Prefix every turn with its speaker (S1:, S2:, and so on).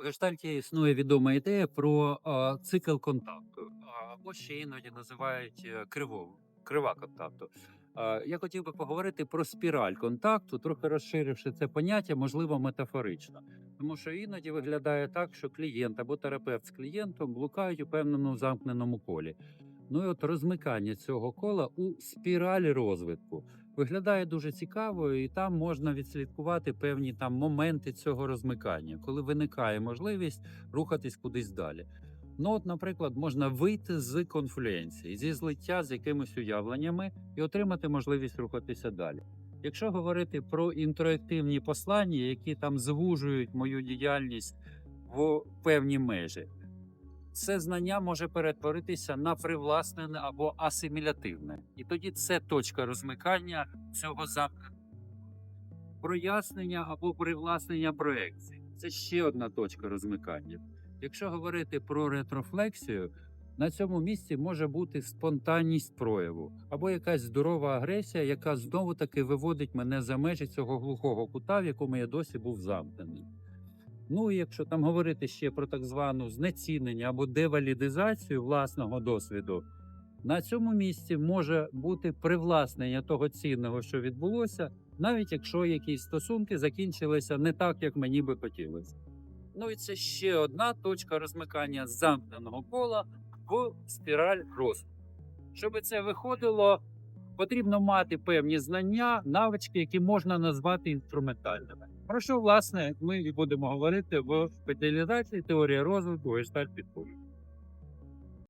S1: У гештальті існує відома ідея про цикл контакту, або ще іноді називають е, криву, крива контакту. Я хотів би поговорити про спіраль контакту, трохи розширивши це поняття, можливо, метафорично. Тому що іноді виглядає так, що клієнт або терапевт з клієнтом блукають у певному замкненому колі. Ну і от розмикання цього кола у спіралі розвитку виглядає дуже цікаво, і там можна відслідкувати певні там моменти цього розмикання, коли виникає можливість рухатись кудись далі. Ну, от, наприклад, можна вийти з конфлюенції, зі злиття з якимись уявленнями і отримати можливість рухатися далі. Якщо говорити про інтерактивні послання, які там звужують мою діяльність в певні межі, це знання може перетворитися на привласнене або асимілятивне. І тоді це точка розмикання цього замкнення. Прояснення або привласнення проекції. Це ще одна точка розмикання. Якщо говорити про ретрофлексію, на цьому місці може бути спонтанність прояву або якась здорова агресія, яка знову таки виводить мене за межі цього глухого кута, в якому я досі був замкнений. Ну якщо там говорити ще про так звану знецінення або девалідизацію власного досвіду, на цьому місці може бути привласнення того цінного, що відбулося, навіть якщо якісь стосунки закінчилися не так, як мені би хотілося. Ну і це ще одна точка розмикання замкненого кола в спіраль розвитку. Щоб це виходило, потрібно мати певні знання, навички, які можна назвати інструментальними. Про що, власне, ми і будемо говорити в спеціалізації теорія розвитку і сталь підходу.